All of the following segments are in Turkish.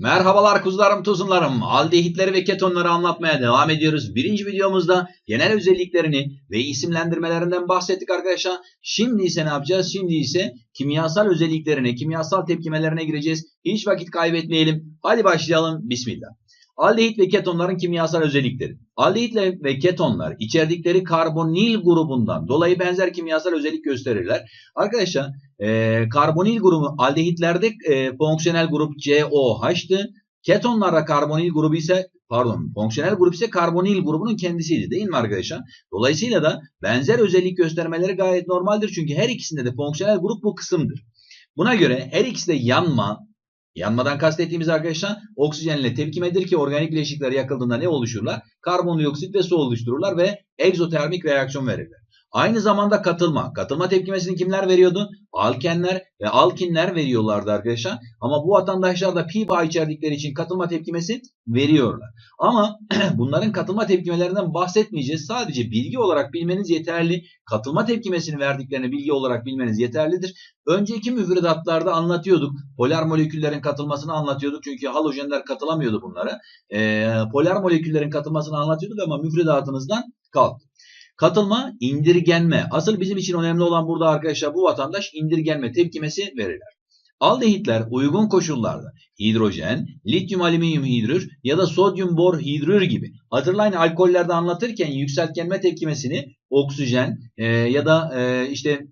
Merhabalar kuzularım tuzunlarım. Aldehitleri ve ketonları anlatmaya devam ediyoruz. Birinci videomuzda genel özelliklerini ve isimlendirmelerinden bahsettik arkadaşlar. Şimdi ise ne yapacağız? Şimdi ise kimyasal özelliklerine, kimyasal tepkimelerine gireceğiz. Hiç vakit kaybetmeyelim. Hadi başlayalım. Bismillah. Aldehit ve ketonların kimyasal özellikleri. Aldehit ve ketonlar içerdikleri karbonil grubundan dolayı benzer kimyasal özellik gösterirler. Arkadaşlar e, karbonil grubu aldehitlerde e, fonksiyonel grup COH'tı. Ketonlarda karbonil grubu ise pardon fonksiyonel grup ise karbonil grubunun kendisiydi değil mi arkadaşlar? Dolayısıyla da benzer özellik göstermeleri gayet normaldir. Çünkü her ikisinde de fonksiyonel grup bu kısımdır. Buna göre her ikisi de yanma, Yanmadan kastettiğimiz arkadaşlar oksijenle tepkimedir ki organik bileşikler yakıldığında ne oluşurlar? Karbondioksit ve su oluştururlar ve egzotermik reaksiyon verirler. Aynı zamanda katılma. Katılma tepkimesini kimler veriyordu? Alkenler ve alkinler veriyorlardı arkadaşlar. Ama bu vatandaşlar da pi bağ içerdikleri için katılma tepkimesi veriyorlar. Ama bunların katılma tepkimelerinden bahsetmeyeceğiz. Sadece bilgi olarak bilmeniz yeterli. Katılma tepkimesini verdiklerini bilgi olarak bilmeniz yeterlidir. Önceki müfredatlarda anlatıyorduk. Polar moleküllerin katılmasını anlatıyorduk. Çünkü halojenler katılamıyordu bunlara. Ee, polar moleküllerin katılmasını anlatıyorduk ama müfredatınızdan kalktı. Katılma, indirgenme. Asıl bizim için önemli olan burada arkadaşlar bu vatandaş indirgenme tepkimesi verirler. Aldehitler uygun koşullarda hidrojen, lityum alüminyum hidrür ya da sodyum bor hidrür gibi hatırlayın alkollerde anlatırken yükseltgenme tepkimesini oksijen e, ya da e, işte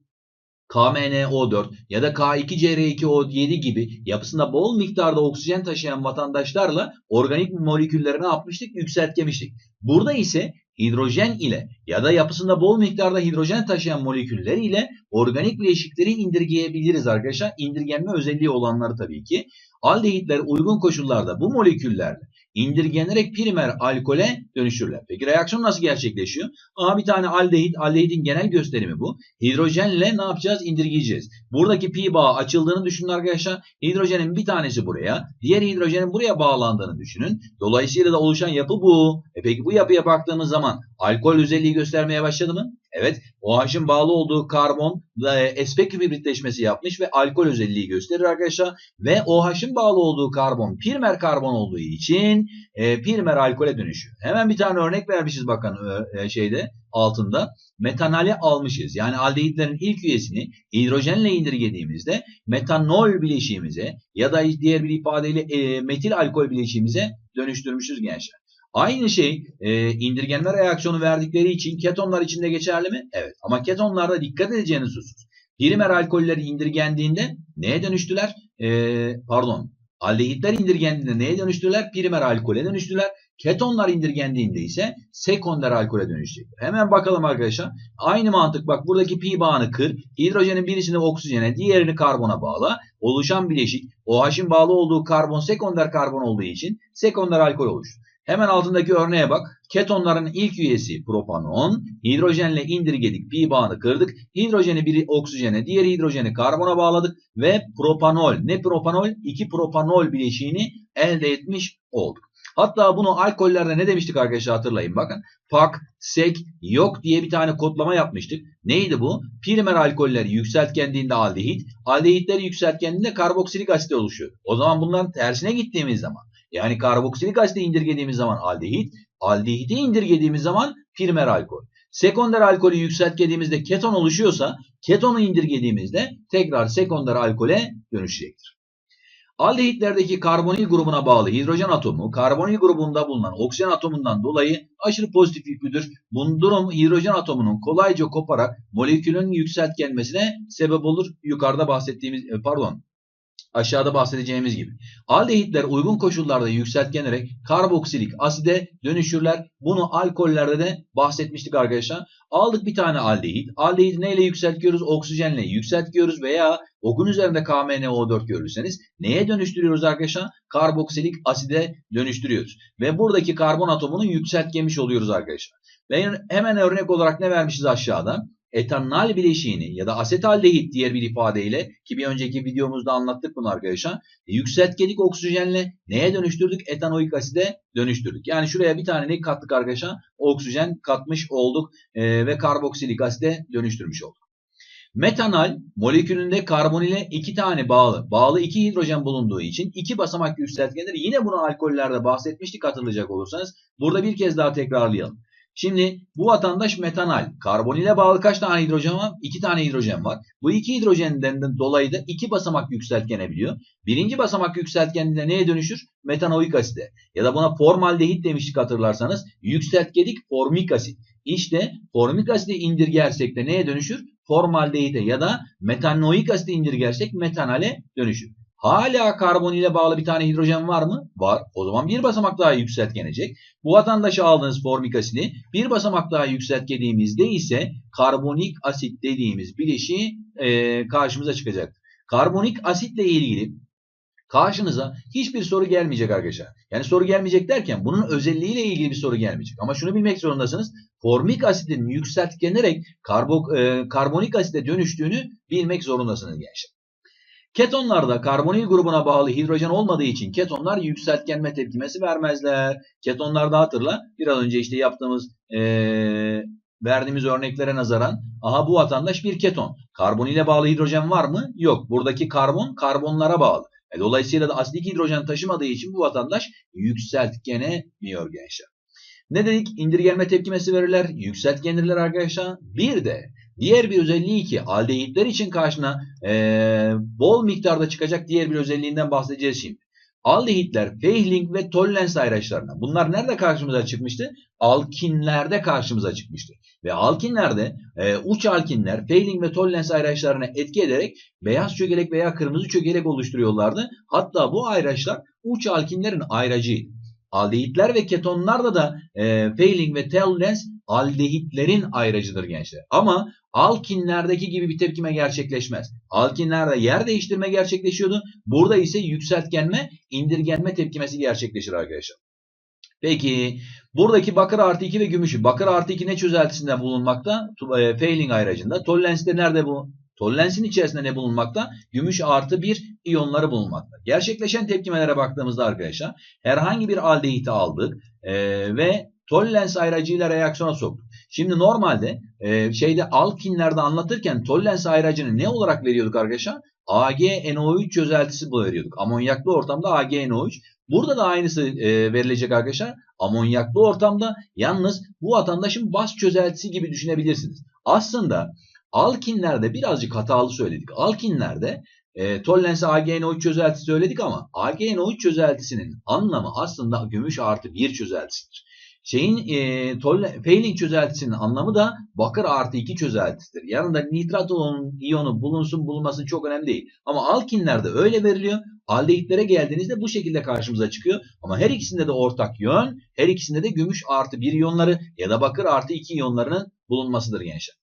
KMNO4 ya da K2CR2O7 gibi yapısında bol miktarda oksijen taşıyan vatandaşlarla organik molekülleri ne yapmıştık? Yükseltgemiştik. Burada ise hidrojen ile ya da yapısında bol miktarda hidrojen taşıyan moleküller ile organik bileşikleri indirgeyebiliriz arkadaşlar. İndirgenme özelliği olanları tabii ki. Aldehitler uygun koşullarda bu moleküllerle indirgenerek primer alkole dönüşürler. Peki reaksiyon nasıl gerçekleşiyor? Aha bir tane aldehit, aldehidin genel gösterimi bu. Hidrojenle ne yapacağız? İndirgeyeceğiz. Buradaki pi bağı açıldığını düşünün arkadaşlar. Hidrojenin bir tanesi buraya, diğer hidrojenin buraya bağlandığını düşünün. Dolayısıyla da oluşan yapı bu. E peki bu yapıya baktığımız zaman alkol özelliği göstermeye başladı mı? Evet, OH'ın bağlı olduğu karbon e, sp hibritleşmesi yapmış ve alkol özelliği gösterir arkadaşlar. Ve OH'ın bağlı olduğu karbon primer karbon olduğu için e, primer alkole dönüşüyor. Hemen bir tane örnek vermişiz bakın e, şeyde altında. Metanali almışız. Yani aldehitlerin ilk üyesini hidrojenle indirgediğimizde metanol bileşiğimize ya da diğer bir ifadeyle e, metil alkol bileşiğimize dönüştürmüşüz gençler. Aynı şey e, indirgenme reaksiyonu verdikleri için ketonlar için de geçerli mi? Evet. Ama ketonlarda dikkat edeceğiniz husus. Primer alkolleri indirgendiğinde neye dönüştüler? E, pardon. Aldehitler indirgendiğinde neye dönüştüler? Primer alkole dönüştüler. Ketonlar indirgendiğinde ise sekonder alkole dönüşecek. Hemen bakalım arkadaşlar. Aynı mantık bak buradaki pi bağını kır. Hidrojenin birisini oksijene diğerini karbona bağla. Oluşan bileşik OH'in bağlı olduğu karbon sekonder karbon olduğu için sekonder alkol oluştur. Hemen altındaki örneğe bak. Ketonların ilk üyesi propanon. Hidrojenle indirgedik. Pi bağını kırdık. Hidrojeni biri oksijene, diğer hidrojeni karbona bağladık. Ve propanol. Ne propanol? 2 propanol bileşiğini elde etmiş olduk. Hatta bunu alkollerde ne demiştik arkadaşlar hatırlayın bakın. Pak, sek, yok diye bir tane kodlama yapmıştık. Neydi bu? Primer alkolleri yükseltgendiğinde aldehit, aldehitleri yükseltgendiğinde karboksilik asit oluşuyor. O zaman bunların tersine gittiğimiz zaman yani karboksilik asiti indirgediğimiz zaman aldehit, aldehiti indirgediğimiz zaman primer alkol. Sekonder alkolü yükseltgediğimizde keton oluşuyorsa ketonu indirgediğimizde tekrar sekonder alkole dönüşecektir. Aldehitlerdeki karbonil grubuna bağlı hidrojen atomu karbonil grubunda bulunan oksijen atomundan dolayı aşırı pozitif yüklüdür. Bu durum hidrojen atomunun kolayca koparak molekülün yükseltgenmesine sebep olur. Yukarıda bahsettiğimiz pardon Aşağıda bahsedeceğimiz gibi. Aldehitler uygun koşullarda yükseltgenerek karboksilik aside dönüşürler. Bunu alkollerde de bahsetmiştik arkadaşlar. Aldık bir tane aldehit. Aldehit neyle yükseltiyoruz? Oksijenle yükseltiyoruz veya okun üzerinde KMNO4 görürseniz neye dönüştürüyoruz arkadaşlar? Karboksilik aside dönüştürüyoruz. Ve buradaki karbon atomunu yükseltgemiş oluyoruz arkadaşlar. Ve hemen örnek olarak ne vermişiz aşağıda? Etanol bileşiğini ya da asetaldehit diğer bir ifadeyle ki bir önceki videomuzda anlattık bunu arkadaşlar. Yükseltgenik oksijenle neye dönüştürdük? Etanoik aside dönüştürdük. Yani şuraya bir tane ne kattık arkadaşlar? Oksijen katmış olduk e, ve karboksilik aside dönüştürmüş olduk. Metanal molekülünde karbon ile iki tane bağlı, bağlı iki hidrojen bulunduğu için iki basamak yükseltgendir. Yine bunu alkollerde bahsetmiştik hatırlayacak olursanız. Burada bir kez daha tekrarlayalım. Şimdi bu vatandaş metanal. Karbon ile bağlı kaç tane hidrojen var? İki tane hidrojen var. Bu iki hidrojenden dolayı da iki basamak yükseltgenebiliyor. Birinci basamak yükseltgeninde neye dönüşür? Metanoik asite. Ya da buna formaldehit demiştik hatırlarsanız. Yükseltgedik formik asit. İşte formik asiti indirgersek de neye dönüşür? Formaldehite ya da metanoik asiti indirgersek metanale dönüşür. Hala karbon ile bağlı bir tane hidrojen var mı? Var. O zaman bir basamak daha yükseltgenecek. Bu vatandaşa aldığınız formik asidi bir basamak daha yükseltgediğimizde ise karbonik asit dediğimiz bileşiği e, karşımıza çıkacak. Karbonik asitle ilgili karşınıza hiçbir soru gelmeyecek arkadaşlar. Yani soru gelmeyecek derken bunun özelliğiyle ilgili bir soru gelmeyecek. Ama şunu bilmek zorundasınız. Formik asidin yükseltgenerek karbo, e, karbonik asite dönüştüğünü bilmek zorundasınız gençler. Ketonlarda karbonil grubuna bağlı hidrojen olmadığı için ketonlar yükseltgenme tepkimesi vermezler. Ketonlarda hatırla biraz önce işte yaptığımız ee, verdiğimiz örneklere nazaran aha bu vatandaş bir keton. Karbonile bağlı hidrojen var mı? Yok. Buradaki karbon karbonlara bağlı. E, dolayısıyla da asidik hidrojen taşımadığı için bu vatandaş yükseltgenemiyor gençler. Ne dedik? İndirgenme tepkimesi verirler, yükseltgenirler arkadaşlar. Bir de Diğer bir özelliği ki aldehitler için karşına e, bol miktarda çıkacak diğer bir özelliğinden bahsedeceğiz şimdi. Aldehitler Fehling ve Tollens ayraçlarına. Bunlar nerede karşımıza çıkmıştı? Alkinlerde karşımıza çıkmıştı. Ve alkinlerde e, uç alkinler Fehling ve Tollens ayraçlarına etki ederek beyaz çökelek veya kırmızı çökelek oluşturuyorlardı. Hatta bu ayraçlar uç alkinlerin ayracıydı. Aldehitler ve ketonlarda da e, Fehling ve Tollens aldehitlerin ayracıdır gençler. Ama alkinlerdeki gibi bir tepkime gerçekleşmez. Alkinlerde yer değiştirme gerçekleşiyordu. Burada ise yükseltgenme, indirgenme tepkimesi gerçekleşir arkadaşlar. Peki buradaki bakır artı 2 ve gümüşü. Bakır artı 2 ne çözeltisinde bulunmakta? E, Failing ayracında. Tollens'te nerede bu? Tollensin içerisinde ne bulunmakta? Gümüş artı 1 iyonları bulunmakta. Gerçekleşen tepkimelere baktığımızda arkadaşlar herhangi bir aldehiti aldık e, ve Tollens ayracıyla reaksiyona soktuk. Şimdi normalde e, şeyde alkinlerde anlatırken Tollens ayracını ne olarak veriyorduk arkadaşlar? AgNO3 çözeltisi bu veriyorduk. Amonyaklı ortamda AgNO3. Burada da aynısı e, verilecek arkadaşlar. Amonyaklı ortamda yalnız bu vatandaşın baz çözeltisi gibi düşünebilirsiniz. Aslında alkinlerde birazcık hatalı söyledik. Alkinlerde e, Tollens'e AgNO3 çözeltisi söyledik ama AgNO3 çözeltisinin anlamı aslında gümüş artı bir çözeltisidir. Şeyin e, tolle, Failing çözeltisinin anlamı da bakır artı 2 çözeltisidir. Yanında nitrat iyonu bulunsun bulunması çok önemli değil. Ama alkinlerde öyle veriliyor. Aldehitlere geldiğinizde bu şekilde karşımıza çıkıyor. Ama her ikisinde de ortak yön, her ikisinde de gümüş artı 1 iyonları ya da bakır artı 2 iyonlarının bulunmasıdır gençler.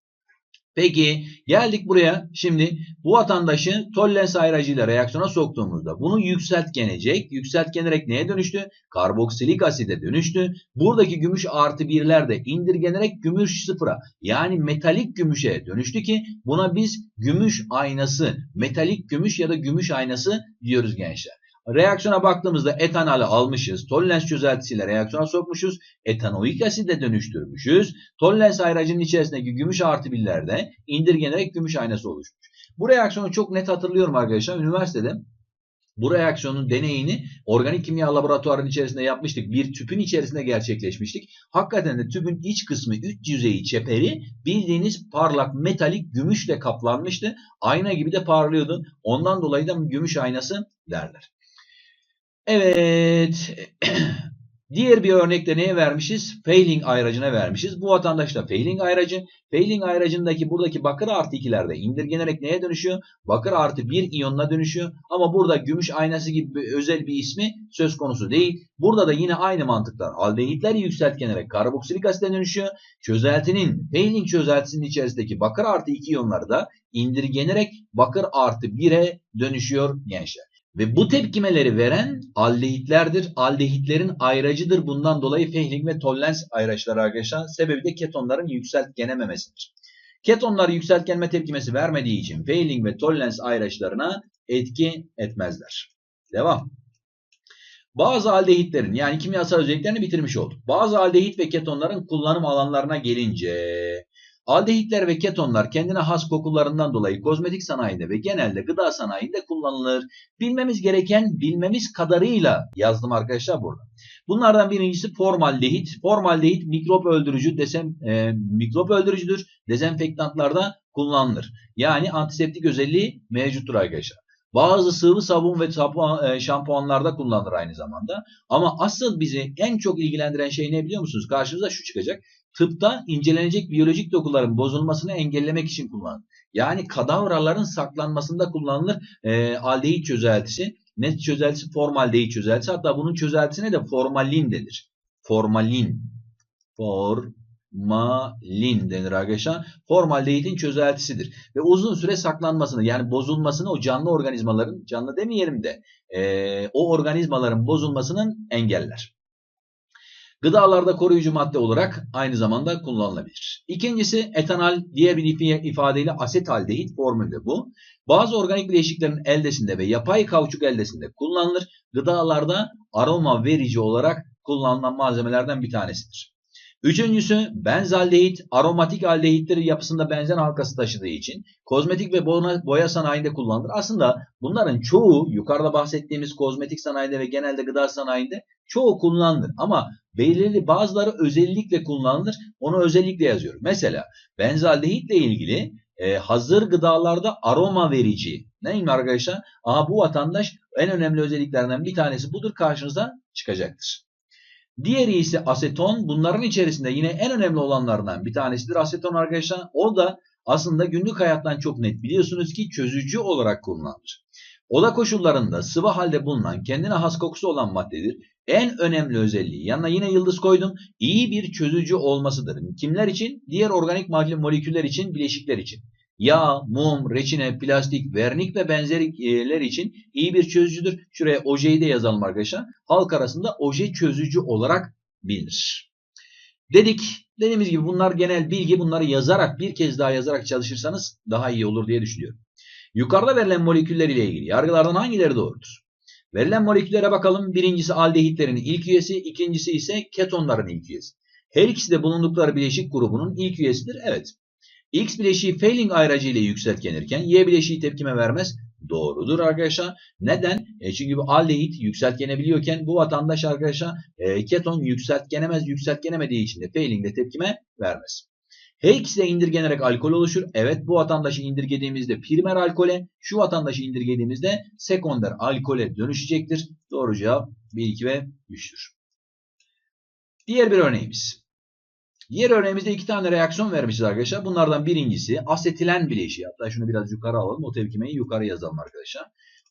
Peki geldik buraya. Şimdi bu vatandaşı tollens ayracıyla reaksiyona soktuğumuzda bunu yükseltgenecek. Yükseltgenerek neye dönüştü? Karboksilik aside dönüştü. Buradaki gümüş artı birler de indirgenerek gümüş sıfıra yani metalik gümüşe dönüştü ki buna biz gümüş aynası, metalik gümüş ya da gümüş aynası diyoruz gençler. Reaksiyona baktığımızda etanolü almışız. Tollens çözeltisiyle reaksiyona sokmuşuz. Etanoik aside dönüştürmüşüz. Tollens ayracının içerisindeki gümüş artı birlerde indirgenerek gümüş aynası oluşmuş. Bu reaksiyonu çok net hatırlıyorum arkadaşlar. Üniversitede bu reaksiyonun deneyini organik kimya laboratuvarının içerisinde yapmıştık. Bir tüpün içerisinde gerçekleşmiştik. Hakikaten de tüpün iç kısmı, üst yüzeyi, çeperi bildiğiniz parlak metalik gümüşle kaplanmıştı. Ayna gibi de parlıyordu. Ondan dolayı da gümüş aynası derler. Evet. Diğer bir örnekte neye vermişiz? Failing ayracına vermişiz. Bu vatandaş da failing ayracı. Failing ayracındaki buradaki bakır artı ikilerde indirgenerek neye dönüşüyor? Bakır artı bir iyonuna dönüşüyor. Ama burada gümüş aynası gibi bir özel bir ismi söz konusu değil. Burada da yine aynı mantıklar. Aldehitler yükseltgenerek karboksilik asite dönüşüyor. Çözeltinin, failing çözeltisinin içerisindeki bakır artı iki iyonları da indirgenerek bakır artı 1'e dönüşüyor gençler. Ve bu tepkimeleri veren aldehitlerdir. Aldehitlerin ayracıdır. Bundan dolayı Fehling ve Tollens ayraçları arkadaşlar. Sebebi de ketonların yükseltgenememesidir. Ketonlar yükseltgenme tepkimesi vermediği için Fehling ve Tollens ayraçlarına etki etmezler. Devam. Bazı aldehitlerin yani kimyasal özelliklerini bitirmiş olduk. Bazı aldehit ve ketonların kullanım alanlarına gelince Aldehitler ve ketonlar kendine has kokularından dolayı kozmetik sanayinde ve genelde gıda sanayinde kullanılır. Bilmemiz gereken bilmemiz kadarıyla yazdım arkadaşlar burada. Bunlardan birincisi formaldehit. Formaldehit mikrop öldürücü, desem, e, mikrop öldürücüdür. Dezenfektantlarda kullanılır. Yani antiseptik özelliği mevcuttur arkadaşlar. Bazı sıvı sabun ve e, şampuanlarda kullanılır aynı zamanda. Ama asıl bizi en çok ilgilendiren şey ne biliyor musunuz? Karşınıza şu çıkacak. Tıpta incelenecek biyolojik dokuların bozulmasını engellemek için kullanılır. Yani kadavraların saklanmasında kullanılır e, aldehit çözeltisi. Ne çözeltisi? Formaldehit çözeltisi. Hatta bunun çözeltisine de formalin denir. Formalin. Formalin denir arkadaşlar. Formaldehitin çözeltisidir. Ve uzun süre saklanmasını yani bozulmasını o canlı organizmaların, canlı demeyelim de e, o organizmaların bozulmasının engeller. Gıdalarda koruyucu madde olarak aynı zamanda kullanılabilir. İkincisi etanol diğer bir ifadeyle asetaldehit formülü bu. Bazı organik bileşiklerin eldesinde ve yapay kauçuk eldesinde kullanılır. Gıdalarda aroma verici olarak kullanılan malzemelerden bir tanesidir. Üçüncüsü benzaldehit aromatik aldehitleri yapısında benzer halkası taşıdığı için kozmetik ve boya sanayinde kullanılır. Aslında bunların çoğu yukarıda bahsettiğimiz kozmetik sanayinde ve genelde gıda sanayinde çoğu kullanılır. Ama belirli bazıları özellikle kullanılır. Onu özellikle yazıyorum. Mesela benzaldehitle ilgili e, hazır gıdalarda aroma verici. Neyim arkadaşlar? Aha bu vatandaş en önemli özelliklerinden bir tanesi budur karşınıza çıkacaktır. Diğeri ise aseton. Bunların içerisinde yine en önemli olanlardan bir tanesidir aseton arkadaşlar. O da aslında günlük hayattan çok net biliyorsunuz ki çözücü olarak kullanılır. Oda koşullarında sıvı halde bulunan kendine has kokusu olan maddedir. En önemli özelliği yanına yine yıldız koydum. İyi bir çözücü olmasıdır. Kimler için? Diğer organik moleküller için, bileşikler için. Yağ, mum, reçine, plastik, vernik ve benzeriler için iyi bir çözücüdür. Şuraya ojeyi de yazalım arkadaşlar. Halk arasında oje çözücü olarak bilinir. Dedik. Dediğimiz gibi bunlar genel bilgi. Bunları yazarak bir kez daha yazarak çalışırsanız daha iyi olur diye düşünüyorum. Yukarıda verilen moleküller ile ilgili yargılardan hangileri doğrudur? Verilen moleküllere bakalım. Birincisi aldehitlerin ilk üyesi, ikincisi ise ketonların ilk üyesi. Her ikisi de bulundukları bileşik grubunun ilk üyesidir. Evet. X bileşiği failing ayracı ile yükseltgenirken Y bileşiği tepkime vermez. Doğrudur arkadaşlar. Neden? E çünkü bu aldehit yükseltgenebiliyorken bu vatandaş arkadaşlar e, keton yükseltgenemez. Yükseltgenemediği için de failing de tepkime vermez. İkisi de indirgenerek alkol oluşur. Evet bu vatandaşı indirgediğimizde primer alkole, şu vatandaşı indirgediğimizde sekonder alkole dönüşecektir. Doğru cevap 1, 2 ve 3'tür. Diğer bir örneğimiz. Diğer örneğimizde iki tane reaksiyon vermişiz arkadaşlar. Bunlardan birincisi asetilen bileşiği. Hatta şunu biraz yukarı alalım. O tepkimeyi yukarı yazalım arkadaşlar.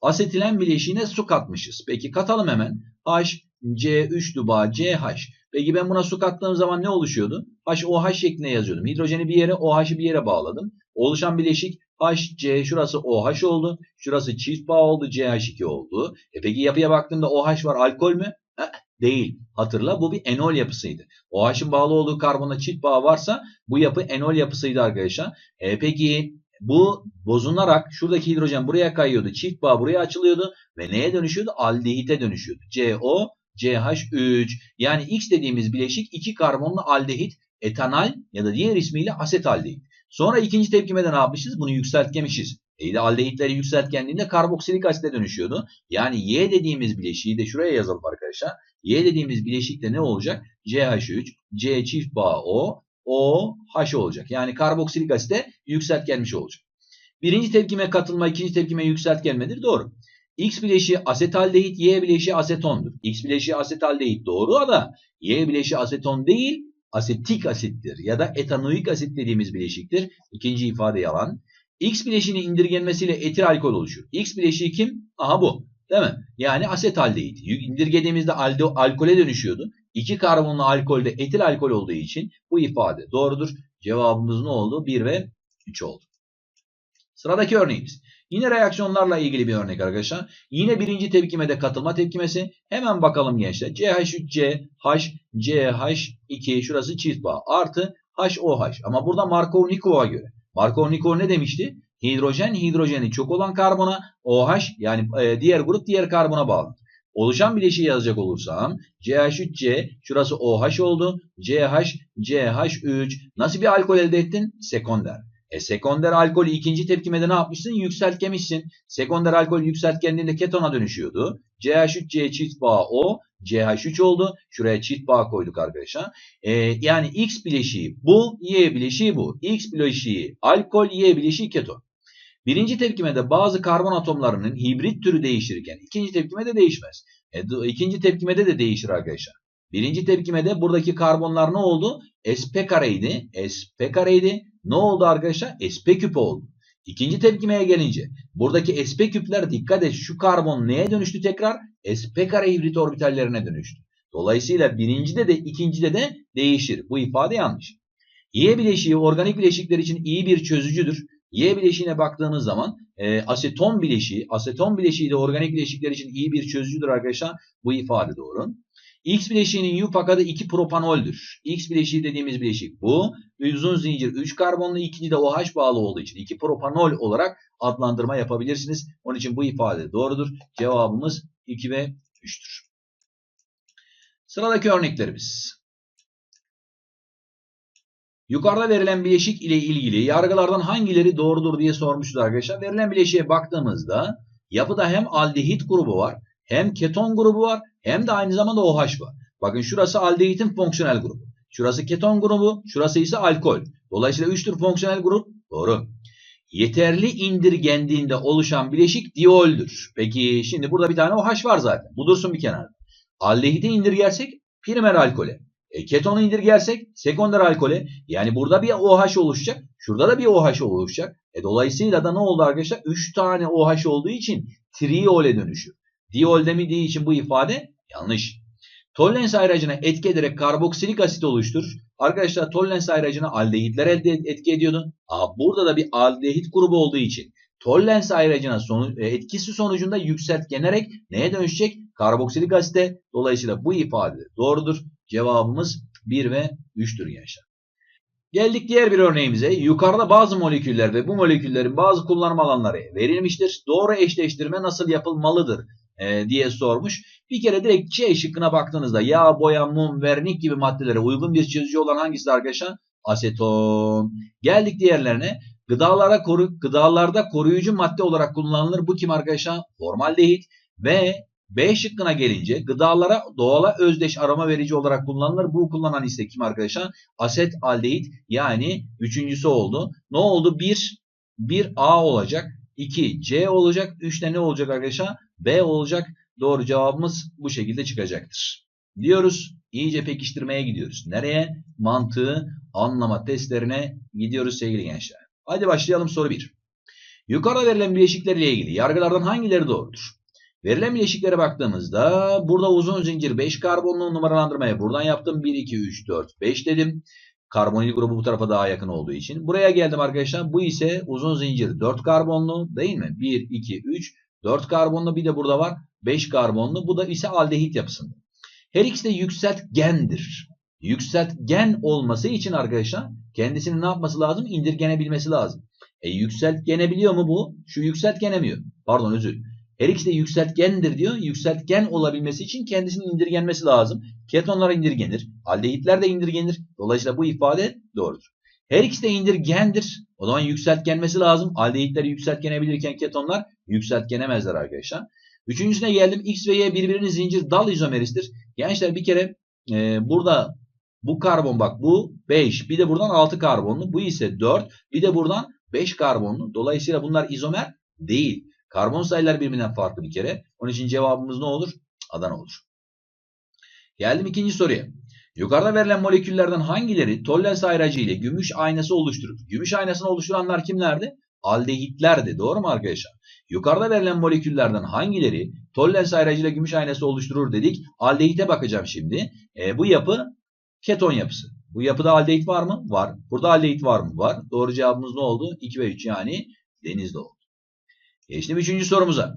Asetilen bileşiğine su katmışız. Peki katalım hemen. H, C3 duba CH. Peki ben buna su kattığım zaman ne oluşuyordu? HOH şeklinde yazıyordum. Hidrojeni bir yere, OH'ı bir yere bağladım. Oluşan bileşik HC şurası OH oldu. Şurası çift bağ oldu. CH2 oldu. E peki yapıya baktığımda OH var. Alkol mü? Eh, değil. Hatırla bu bir enol yapısıydı. OH'ın bağlı olduğu karbona çift bağ varsa bu yapı enol yapısıydı arkadaşlar. E peki bu bozularak şuradaki hidrojen buraya kayıyordu. Çift bağ buraya açılıyordu ve neye dönüşüyordu? Aldehite dönüşüyordu. CO CH3 yani X dediğimiz bileşik iki karbonlu aldehit etanal ya da diğer ismiyle asetaldehit. Sonra ikinci tepkimede ne yapmışız? Bunu yükseltgemişiz. E de aldehitleri yükseltgendiğinde karboksilik asite dönüşüyordu. Yani Y dediğimiz bileşiği de şuraya yazalım arkadaşlar. Y dediğimiz bileşikte ne olacak? CH3, C çift bağ O, O, H olacak. Yani karboksilik asite yükseltgenmiş olacak. Birinci tepkime katılma, ikinci tepkime yükseltgenmedir. Doğru. X bileşiği asetaldehit, Y bileşiği asetondur. X bileşiği asetaldehit doğru da Y bileşiği aseton değil, asetik asittir ya da etanoik asit dediğimiz bileşiktir. İkinci ifade yalan. X bileşiğinin indirgenmesiyle etil alkol oluşur. X bileşiği kim? Aha bu. Değil mi? Yani asetaldehit. İndirgediğimizde aldo, alkole dönüşüyordu. İki karbonlu alkolde etil alkol olduğu için bu ifade doğrudur. Cevabımız ne oldu? 1 ve 3 oldu. Sıradaki örneğimiz. Yine reaksiyonlarla ilgili bir örnek arkadaşlar. Yine birinci tepkimede katılma tepkimesi. Hemen bakalım gençler. CH3C, H, CH2 şurası çift bağ artı HOH. Ama burada Markovnikov'a göre. Markovnikov ne demişti? Hidrojen hidrojeni çok olan karbona OH yani e, diğer grup diğer karbona bağlı. Oluşan bileşiği yazacak olursam CH3C şurası OH oldu. CH, CH3. Nasıl bir alkol elde ettin? Sekonder. E sekonder alkolü ikinci tepkimede ne yapmışsın? Yükseltgemişsin. Sekonder alkol yükseltgenliğinde ketona dönüşüyordu. CH3C çift bağ O. CH3 oldu. Şuraya çift bağ koyduk arkadaşlar. E, yani X bileşiği bu, Y bileşiği bu. X bileşiği alkol, Y bileşiği keton. Birinci tepkimede bazı karbon atomlarının hibrit türü değiştirirken ikinci tepkimede değişmez. E, ikinci tepkimede de değişir arkadaşlar. Birinci tepkimede buradaki karbonlar ne oldu? sp kareydi. sp kareydi. Ne oldu arkadaşlar? sp küp oldu. İkinci tepkimeye gelince buradaki sp küpler dikkat et şu karbon neye dönüştü tekrar? sp kare hibrit orbitallerine dönüştü. Dolayısıyla birincide de ikincide de değişir. Bu ifade yanlış. Y bileşiği organik bileşikler için iyi bir çözücüdür. Y bileşiğine baktığınız zaman e, aseton bileşiği, aseton bileşiği de organik bileşikler için iyi bir çözücüdür arkadaşlar. Bu ifade doğru. X bileşiğinin U fakadı 2 propanoldür. X bileşiği dediğimiz bileşik bu. Uzun zincir 3 karbonlu ikinci de OH bağlı olduğu için 2 propanol olarak adlandırma yapabilirsiniz. Onun için bu ifade doğrudur. Cevabımız 2 ve 3'tür. Sıradaki örneklerimiz. Yukarıda verilen bileşik ile ilgili yargılardan hangileri doğrudur diye sormuşuz arkadaşlar. Verilen bileşiğe baktığımızda yapıda hem aldehit grubu var, hem keton grubu var, hem de aynı zamanda OH var. Bakın şurası aldehitin fonksiyonel grubu. Şurası keton grubu, şurası ise alkol. Dolayısıyla 3 tür fonksiyonel grup doğru. Yeterli indirgendiğinde oluşan bileşik dioldür. Peki şimdi burada bir tane OH var zaten. Bu dursun bir kenarda. Aldehiti indirgersek primer alkole. E, ketonu indirgersek sekonder alkole. Yani burada bir OH oluşacak. Şurada da bir OH oluşacak. E, dolayısıyla da ne oldu arkadaşlar? 3 tane OH olduğu için triole dönüşüyor. Diol demediği için bu ifade yanlış. Tollens ayracına etki ederek karboksilik asit oluşturur. Arkadaşlar tollens ayracına aldehitler elde etki ediyordu. Aa, burada da bir aldehit grubu olduğu için tollens ayracına sonu, e, etkisi sonucunda yükseltgenerek neye dönüşecek? Karboksilik asite. Dolayısıyla bu ifade doğrudur. Cevabımız 1 ve 3'tür gençler. Geldik diğer bir örneğimize. Yukarıda bazı moleküller ve bu moleküllerin bazı kullanım alanları verilmiştir. Doğru eşleştirme nasıl yapılmalıdır e, diye sormuş. Bir kere direkt C şıkkına baktığınızda yağ, boya, mum, vernik gibi maddelere uygun bir çözücü olan hangisi arkadaşlar? Aseton. Geldik diğerlerine. Gıdalara koru, gıdalarda koruyucu madde olarak kullanılır. Bu kim arkadaşlar? Formaldehit ve B şıkkına gelince gıdalara doğala özdeş aroma verici olarak kullanılır. Bu kullanan ise kim arkadaşlar? Aset aldehit yani üçüncüsü oldu. Ne oldu? 1 1 A olacak. 2 C olacak. 3 de ne olacak arkadaşlar? B olacak. Doğru cevabımız bu şekilde çıkacaktır. Diyoruz. İyice pekiştirmeye gidiyoruz. Nereye? Mantığı anlama testlerine gidiyoruz sevgili gençler. Hadi başlayalım soru 1. Yukarıda verilen bileşiklerle ilgili yargılardan hangileri doğrudur? Verilen bileşiklere baktığımızda burada uzun zincir 5 karbonlu numaralandırmaya buradan yaptım. 1, 2, 3, 4, 5 dedim. Karbonil grubu bu tarafa daha yakın olduğu için. Buraya geldim arkadaşlar. Bu ise uzun zincir 4 karbonlu değil mi? 1, 2, 3, 4 karbonlu bir de burada var 5 karbonlu. Bu da ise aldehit yapısında. Her ikisi de yükseltgendir. Yükseltgen olması için arkadaşlar kendisini ne yapması lazım? İndirgenebilmesi lazım. E yükseltgenebiliyor mu bu? Şu yükseltgenemiyor. Pardon özür. Her ikisi de yükseltgendir diyor. Yükseltgen olabilmesi için kendisinin indirgenmesi lazım. Ketonlar indirgenir. Aldehitler de indirgenir. Dolayısıyla bu ifade doğrudur. Her ikisi de indirgendir. O zaman yükseltgenmesi lazım. Aldehitler yükseltgenebilirken ketonlar yükseltgenemezler arkadaşlar. Üçüncüsüne geldim. X ve Y birbirinin zincir dal izomeristir. Gençler bir kere e, burada bu karbon bak bu 5. Bir de buradan 6 karbonlu. Bu ise 4. Bir de buradan 5 karbonlu. Dolayısıyla bunlar izomer değil. Karbon sayıları birbirinden farklı bir kere. Onun için cevabımız ne olur? Adana olur. Geldim ikinci soruya. Yukarıda verilen moleküllerden hangileri tollens ayracı ile gümüş aynası oluşturur? Gümüş aynasını oluşturanlar kimlerdi? Aldehitlerdi. Doğru mu arkadaşlar? Yukarıda verilen moleküllerden hangileri tollens ayracı ile gümüş aynası oluşturur dedik. Aldehite bakacağım şimdi. E, bu yapı keton yapısı. Bu yapıda aldehit var mı? Var. Burada aldehit var mı? Var. Doğru cevabımız ne oldu? 2 ve 3 yani denizde oldu. Geçtim üçüncü sorumuza.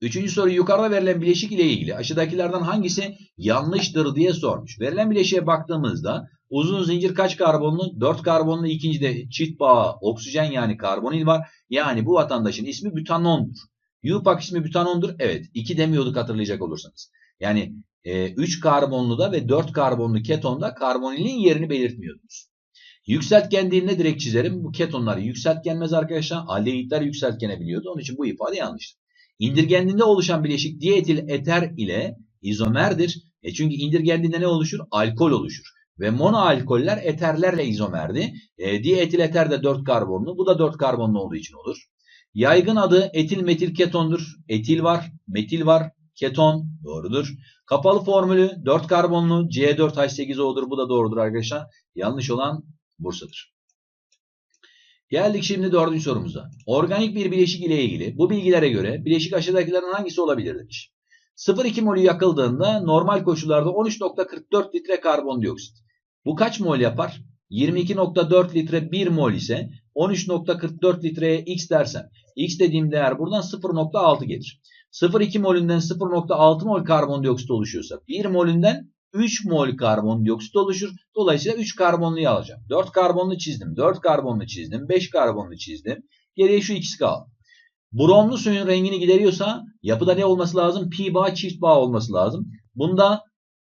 Üçüncü soru yukarıda verilen bileşik ile ilgili aşağıdakilerden hangisi yanlıştır diye sormuş. Verilen bileşiğe baktığımızda uzun zincir kaç karbonlu? 4 karbonlu ikinci de çift bağ oksijen yani karbonil var. Yani bu vatandaşın ismi butanondur. UPAC ismi butanondur. Evet. 2 demiyorduk hatırlayacak olursanız. Yani 3 karbonlu da ve 4 karbonlu ketonda karbonilin yerini belirtmiyordunuz. Yükseltgenliğinde direkt çizerim. Bu ketonlar yükseltgenmez arkadaşlar. Aldehitler yükseltgenebiliyordu. Onun için bu ifade yanlıştır. İndirgenliğinde oluşan bileşik dietil eter ile izomerdir. E çünkü indirgenliğinde ne oluşur? Alkol oluşur. Ve monoalkoller eterlerle izomerdi. E, dietil eter de 4 karbonlu. Bu da 4 karbonlu olduğu için olur. Yaygın adı etil metil ketondur. Etil var, metil var, keton doğrudur. Kapalı formülü 4 karbonlu C4H8O'dur. Bu da doğrudur arkadaşlar. Yanlış olan Bursa'dır. Geldik şimdi dördüncü sorumuza. Organik bir bileşik ile ilgili bu bilgilere göre bileşik aşağıdakilerin hangisi olabilir demiş. 0,2 molü yakıldığında normal koşullarda 13.44 litre karbondioksit. Bu kaç mol yapar? 22.4 litre 1 mol ise 13.44 litreye x dersem x dediğim değer buradan 0.6 gelir. 0,2 molünden 0.6 mol karbondioksit oluşuyorsa 1 molünden 3 mol karbondioksit oluşur. Dolayısıyla 3 karbonluyu alacağım. 4 karbonlu çizdim. 4 karbonlu çizdim. 5 karbonlu çizdim. Geriye şu ikisi kaldı. Bromlu suyun rengini gideriyorsa yapıda ne olması lazım? Pi bağ çift bağ olması lazım. Bunda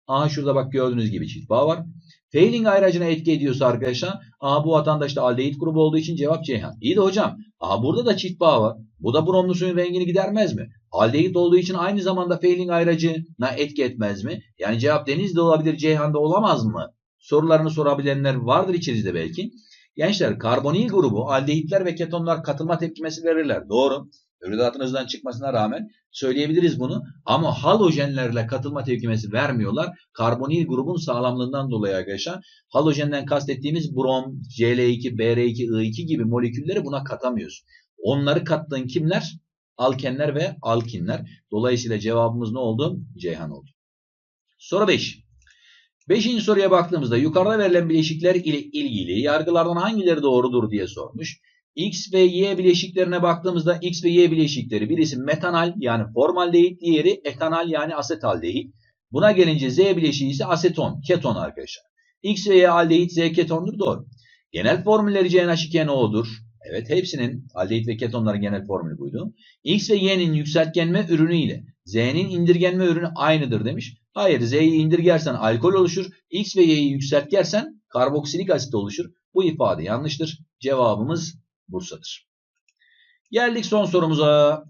aha şurada bak gördüğünüz gibi çift bağ var. Failing ayracına etki ediyorsa arkadaşlar aha bu vatandaşta aldehit grubu olduğu için cevap Ceyhan. İyi de hocam aha burada da çift bağ var. Bu da bromlu suyun rengini gidermez mi? Aldehit olduğu için aynı zamanda failing ayracına etki etmez mi? Yani cevap Deniz'de olabilir, Ceyhan'da olamaz mı? Sorularını sorabilenler vardır içinizde belki. Gençler karbonil grubu aldehitler ve ketonlar katılma tepkimesi verirler. Doğru. Müredatın hızdan çıkmasına rağmen söyleyebiliriz bunu. Ama halojenlerle katılma tepkimesi vermiyorlar. Karbonil grubun sağlamlığından dolayı arkadaşlar. Halojenden kastettiğimiz brom, Cl2, Br2, I2 gibi molekülleri buna katamıyoruz. Onları kattığın kimler? Alkenler ve alkinler. Dolayısıyla cevabımız ne oldu? Ceyhan oldu. Soru 5. Beşinci soruya baktığımızda yukarıda verilen bileşikler ile ilgili yargılardan hangileri doğrudur diye sormuş. X ve Y bileşiklerine baktığımızda X ve Y bileşikleri birisi metanal yani formaldehit, diğeri etanal yani asetaldehit. Buna gelince Z bileşiği ise aseton, keton arkadaşlar. X ve Y aldehit, Z ketondur doğru. Genel formülleri CnH2NO'dur. Evet hepsinin aldehit ve ketonların genel formülü buydu. X ve Y'nin yükseltgenme ürünü ile Z'nin indirgenme ürünü aynıdır demiş. Hayır Z'yi indirgersen alkol oluşur. X ve Y'yi yükseltgersen karboksilik asit oluşur. Bu ifade yanlıştır. Cevabımız Bursa'dır. Geldik son sorumuza.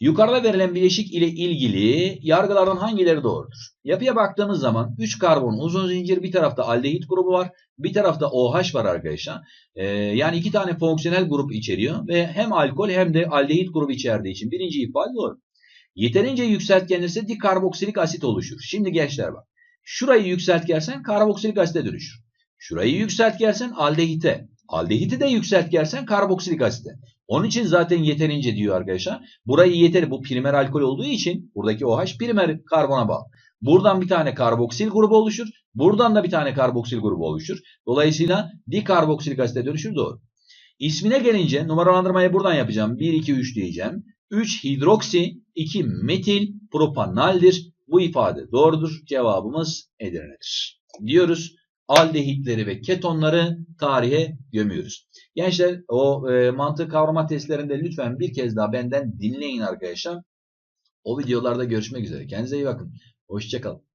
Yukarıda verilen bileşik ile ilgili yargılardan hangileri doğrudur? Yapıya baktığımız zaman 3 karbon uzun zincir bir tarafta aldehit grubu var. Bir tarafta OH var arkadaşlar. Ee, yani iki tane fonksiyonel grup içeriyor. Ve hem alkol hem de aldehit grubu içerdiği için birinci ifade doğru. Yeterince yükseltgenirse dikarboksilik asit oluşur. Şimdi gençler bak. Şurayı yükseltgersen karboksilik asite dönüşür. Şurayı yükseltgersen aldehite. Aldehiti de yükseltgersen karboksilik asite. Onun için zaten yeterince diyor arkadaşlar. Burayı yeteri bu primer alkol olduğu için buradaki OH primer karbona bağlı. Buradan bir tane karboksil grubu oluşur. Buradan da bir tane karboksil grubu oluşur. Dolayısıyla dikarboksilik asite dönüşür doğru. İsmine gelince numaralandırmayı buradan yapacağım. 1, 2, 3 diyeceğim. 3 hidroksi, 2 metil propanaldir. Bu ifade doğrudur. Cevabımız Edirne'dir. Diyoruz aldehitleri ve ketonları tarihe gömüyoruz. Gençler o e, mantık kavrama testlerinde lütfen bir kez daha benden dinleyin arkadaşlar. O videolarda görüşmek üzere. Kendinize iyi bakın. Hoşçakalın.